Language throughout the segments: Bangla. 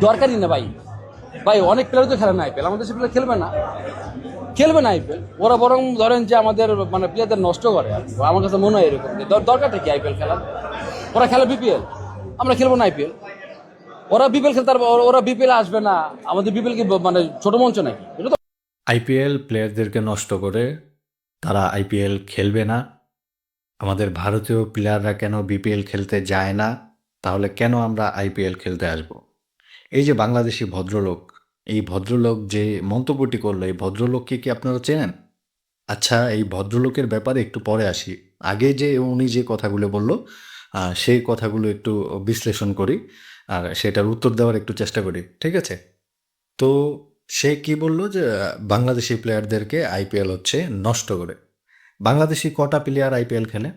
দরকারই না ভাই। ভাই, অনেক প্লেয়ার তো খেলে না আইপিএল আমাদের দেশের প্লেয়ার খেলবে না। খেলবে না আইপিএল ওরা বরং ধরেন যে আমাদের মানে প্লেয়ারদের নষ্ট করে আমার কাছে মনে হয় এরকম। দরকারটা কি আইপিএল খেলার? ওরা খেলে বিপিএল আমরা খেলব না আইপিএল ওরা বিপিএল খেলতে পারবে, ওরা- বিপিএল আসবে না। আমাদের বিপিএল কি মানে ছোট মঞ্চ নাকি? তো আইপিএল প্লেয়ারদেরকে নষ্ট করে তারা আইপিএল খেলবে না। আমাদের ভারতীয় প্লেয়াররা কেন বিপিএল খেলতে যায় না? তাহলে কেন আমরা আইপিএল খেলতে আসব? এই যে বাংলাদেশি ভদ্রলোক, এই ভদ্রলোক যে মন্তব্যটি করল, এই ভদ্রলোককে কি আপনারা চেনেন? আচ্ছা এই ভদ্রলোকের ব্যাপারে একটু পরে আসি। আগে যে উনি যে কথাগুলো বলল সেই কথাগুলো একটু বিশ্লেষণ করি আর সেটার উত্তর দেওয়ার একটু চেষ্টা করি, ঠিক আছে? তো সে কি বলল যে, বাংলাদেশি প্লেয়ারদেরকে আইপিএল হচ্ছে নষ্ট করে। বাংলাদেশি কটা প্লেয়ার আইপিএল খেলে?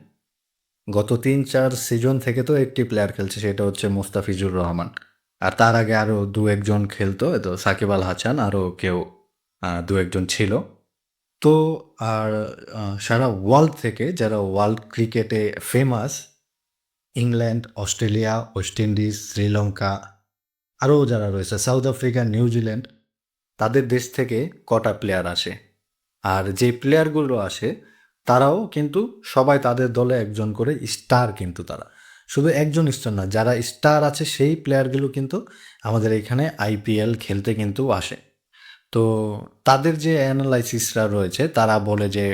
গত তিন চার সিজন থেকে তো একটি প্লেয়ার খেলছে, সেটা হচ্ছে মুস্তাফিজুর রহমান। আর তার আগে আরও দু একজন খেলতো তো সাকিব আল হাসান আরও কেউ দু একজন ছিল। তো, আর সারা ওয়ার্ল্ড থেকে যারা ওয়ার্ল্ড ক্রিকেটে famous England, Australia, West Indies, Sri Lanka আরও যারা রয়েছে, সাউথ আফ্রিকা নিউজিল্যান্ড তাদের দেশ থেকে কটা প্লেয়ার আসে। আর যে প্লেয়ারগুলো আসে, তারাও কিন্তু সবাই তাদের দলে একজন করে স্টার কিন্তু তারা। শুধু একজন স্টার না, যারা স্টার আছে সেই প্লেয়ারগুলো কিন্তু আমাদের এখানে আইপিএল খেলতে কিন্তু আসে। তো তাদের যে অ্যানালাইসিসরা রয়েছে, তারা বলে যে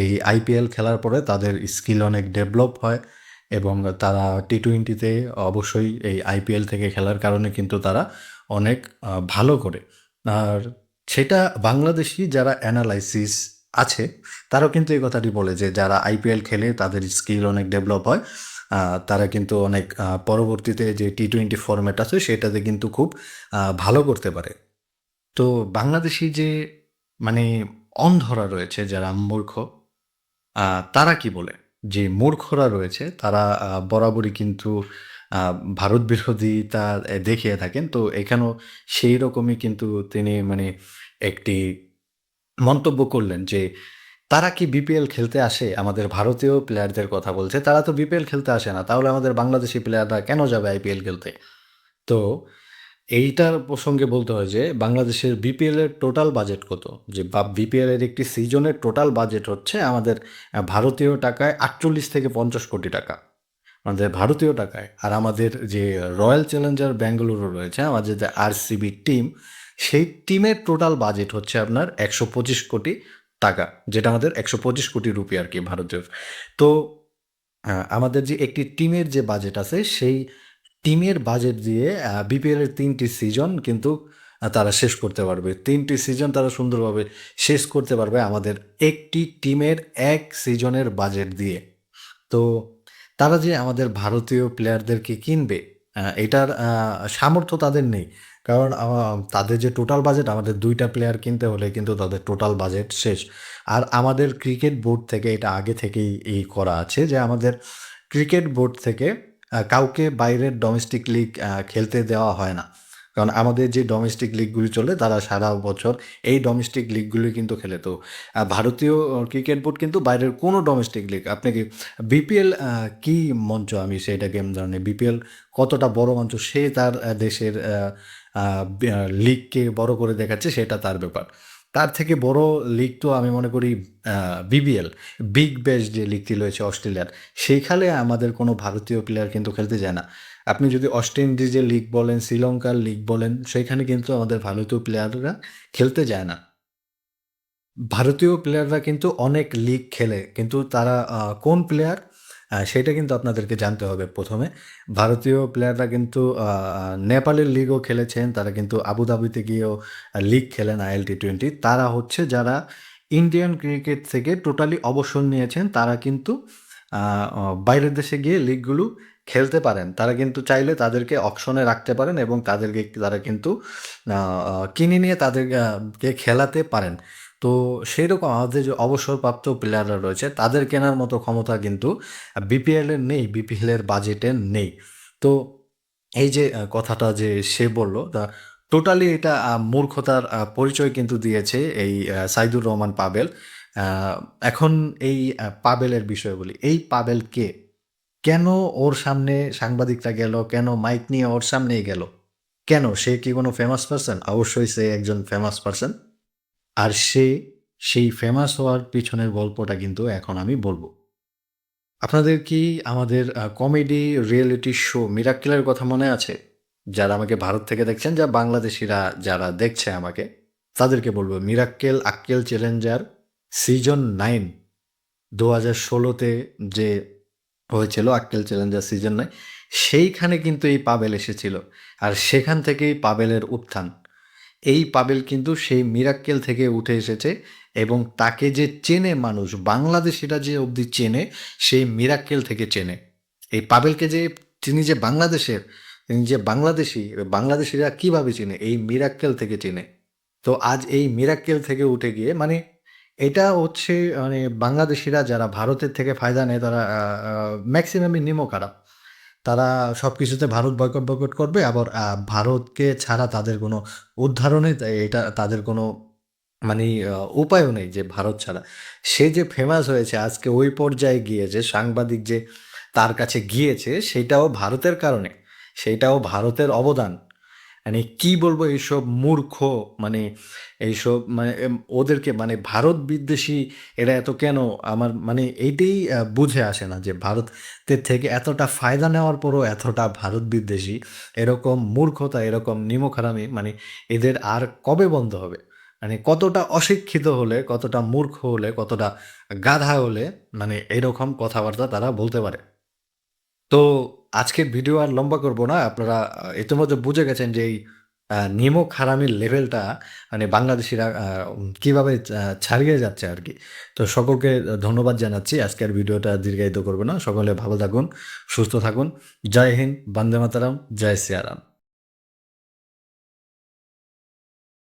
এই আইপিএল খেলার পরে তাদের স্কিল অনেক ডেভেলপ হয় এবং তারা টি টোয়েন্টিতে অবশ্যই এই আইপিএল থেকে খেলার কারণে কিন্তু তারা অনেক ভালো করে। আর সেটা বাংলাদেশি যারা অ্যানালাইসিস আছে, তারাও কিন্তু এই কথাটি বলে যে, যারা আইপিএল খেলে তাদের স্কিল অনেক ডেভেলপ হয়। তারা কিন্তু অনেক পরবর্তীতে যে টি টোয়েন্টি ফরম্যাট আছে সেটাতে কিন্তু খুব ভালো করতে পারে। তো বাংলাদেশি যে মানে অন্ধরা রয়েছে যারা মূর্খ তারা কি বলে? যে মূর্খরা রয়েছে, তারা বরাবরই কিন্তু ভারত বিরোধিতা দেখিয়ে থাকেন। তো এখানেও সেই রকমই কিন্তু তিনি মানে একটি মন্তব্য করলেন যে তারা কি বিপিএল খেলতে আসে? আমাদের ভারতীয় প্লেয়ারদের কথা বলছে। তারা তো বিপিএল খেলতে আসে না। তাহলে আমাদের বাংলাদেশি প্লেয়াররা কেন যাবে আইপিএল খেলতে? তো এইটার প্রসঙ্গে বলতে হয় যে, বাংলাদেশের বিপিএল এর টোটাল বাজেট কত? যে বিপিএল এর একটি সিজনের টোটাল বাজেট হচ্ছে আমাদের ভারতীয় টাকায় আটচল্লিশ থেকে পঞ্চাশ কোটি টাকা। আমাদের ভারতীয় টাকায়। আর আমাদের যে রয়্যাল চ্যালেঞ্জার ব্যাঙ্গালুরু রয়েছে, আমাদের যে আরসিবি টিম সেই টিমের টোটাল বাজেট হচ্ছে আপনার একশো পঁচিশ কোটি। টাকা, যেটা আমাদের একশো পঁচিশ কোটি রুপি আর কি ভারতীয় তো আমাদের যে একটি টিমের যে বাজেট আছে, সেই টিমের বাজেট দিয়ে বিপিএল এর তিনটি সিজন কিন্তু তারা শেষ করতে পারবে। তিনটি সিজন তারা সুন্দরভাবে শেষ করতে পারবে আমাদের একটি টিমের এক সিজনের বাজেট দিয়ে। তো, তারা যে আমাদের ভারতীয় প্লেয়ারদেরকে কিনবে এটার সামর্থ্য তাদের নেই। কারণ তাদের যে টোটাল বাজেট আমাদের দুইটা প্লেয়ার কিনতে হলে কিন্তু তাদের টোটাল বাজেট শেষ। আর আমাদের ক্রিকেট বোর্ড থেকে, এটা আগে থেকেই এই করা আছে যে আমাদের ক্রিকেট বোর্ড থেকে কাউকে বাইরের ডোমেস্টিক লিগ খেলতে দেওয়া হয় না। কারণ আমাদের যে ডোমেস্টিক লিগগুলি চলে, তারা সারা বছর এই ডোমেস্টিক লিগগুলি কিন্তু খেলে। তো ভারতীয় ক্রিকেট বোর্ড কিন্তু বাইরের কোনো ডোমেস্টিক লিগ আপনি কি বিপিএল কি মঞ্চ আমি সেটাকে জানি বিপিএল কতটা বড় মঞ্চ, সে তার দেশের লিগকে বড় করে দেখাচ্ছে সেটা তার ব্যাপার। তার থেকে বড় লিগ তো আমি মনে করি বিবিএল বিগ ব্যাশ যে লিগটি রয়েছে অস্ট্রেলিয়ার সেইখানে আমাদের কোনো ভারতীয় প্লেয়ার কিন্তু খেলতে যায় না। আপনি যদি ওয়েস্ট ইন্ডিজের লিগ বলেন, শ্রীলঙ্কার লিগ বলেন, সেখানে কিন্তু আমাদের ভারতীয় প্লেয়াররা খেলতে যায় না। ভারতীয় প্লেয়াররা কিন্তু অনেক লিগ খেলে, কিন্তু তারা কোন প্লেয়ার সেটা কিন্তু আপনাদেরকে জানতে হবে প্রথমে। ভারতীয় প্লেয়াররা কিন্তু নেপালের লিগও খেলেছেন, তারা কিন্তু আবুধাবিতে গিয়েও লিগ খেলেন আইএল টি টোয়েন্টি তারা হচ্ছে যারা ইন্ডিয়ান ক্রিকেট থেকে টোটালি অবসর নিয়েছেন, তারা কিন্তু বাইরের দেশে গিয়ে লিগগুলো খেলতে পারেন। তারা কিন্তু চাইলে তাদেরকে অপশনে রাখতে পারেন এবং তাদেরকে, তারা কিন্তু কিনে নিয়ে তাদেরকে খেলাতে পারেন। তো সেই রকম আমাদের যে অবসরপ্রাপ্ত প্লেয়াররা রয়েছে, তাদের কেনার মতো ক্ষমতা কিন্তু বিপিএল এর নেই বিপিএল এর বাজেটে নেই। তো এই যে কথাটা যে সে বলল, তা টোটালি এটা মূর্খতার পরিচয় কিন্তু দিয়েছে এই সাইদুর রহমান পাবেল। এখন এই পাবেলের বিষয় বলি। এই পাবেল কে? কেন ওর সামনে সাংবাদিকরা গেল? কেন মাইক নিয়ে ওর সামনেই গেল? কেন? সে কি কোনো ফেমাস পার্সন অবশ্যই সে একজন ফেমাস পার্সন আর সে সেই ফেমাস হওয়ার পিছনের গল্পটা কিন্তু এখন আমি বলব। আপনাদের কি আমাদের কমেডি রিয়েলিটি শো মিরাক্কেলের কথা মনে আছে? যারা আমাকে ভারত থেকে দেখছেন, যা বাংলাদেশিরা যারা দেখছে আমাকে, তাদেরকে বলব মিরাক্কেল আক্কেল চ্যালেঞ্জার সিজন নাইন দু হাজার ষোলোতে যে হয়েছিল আক্কেল চ্যালেঞ্জার সিজন নাইন সেইখানে কিন্তু এই পাবেল এসেছিল। আর সেখান থেকেই পাবেলের উত্থান। এই পাবেল কিন্তু সেই মিরাক্কেল থেকে উঠে এসেছে এবং তাকে যে চেনে মানুষ, বাংলাদেশিরা যে অবধি চেনে, সেই মিরাক্কেল থেকে চেনে। এই পাবেলকে যে, তিনি যে বাংলাদেশের, তিনি যে বাংলাদেশি, বাংলাদেশিরা কীভাবে চেনে, এই মিরাক্কেল থেকে চেনে। তো আজ এই মিরাক্কেল থেকে উঠে গিয়ে মানে এটা হচ্ছে মানে বাংলাদেশিরা যারা ভারতের থেকে ফায়দা নেয়, তারা ম্যাক্সিমামই নিমো খারাপ। তারা সব কিছুতে ভারত বয়কট বয়কট করবে। আবার ভারতকে ছাড়া তাদের কোনো উদ্ধারও নেই। এটা তাদের কোনো মানে উপায়ও নেই যে ভারত ছাড়া। সে যে ফেমাস হয়েছে, আজকে ওই পর্যায়ে গিয়েছে সাংবাদিক যে তার কাছে গিয়েছে, সেটাও ভারতের কারণে। সেটাও ভারতের অবদান। মানে কি বলব এইসব মূর্খ মানে এইসব মানে ওদেরকে মানে ভারত বিদ্বেষী এরা এত কেন? আমার মানে এইটাই বুঝে আসে না যে ভারতের থেকে এতটা ফায়দা নেওয়ার পরও এতটা ভারত বিদ্বেষী। এরকম মূর্খতা, এরকম নিমখারামি মানে এদের আর কবে বন্ধ হবে? মানে কতটা অশিক্ষিত হলে, কতটা মূর্খ হলে, কতটা গাধা হলে মানে এরকম কথাবার্তা তারা বলতে পারে। তো আজকের ভিডিও আর লম্বা করব না। আপনারা ইতিমধ্যে বুঝে গেছেন যে এই নিমক হারামির লেভেলটা মানে বাংলাদেশিরা কীভাবে ছাড়িয়ে যাচ্ছে আর কি। তো সকলকে ধন্যবাদ জানাচ্ছি। আজকের ভিডিওটা দীর্ঘায়িত করব না। সকলে ভালো থাকুন, সুস্থ থাকুন। জয় হিন্দ, বন্দে মাতারাম, জয় সিয়ারাম।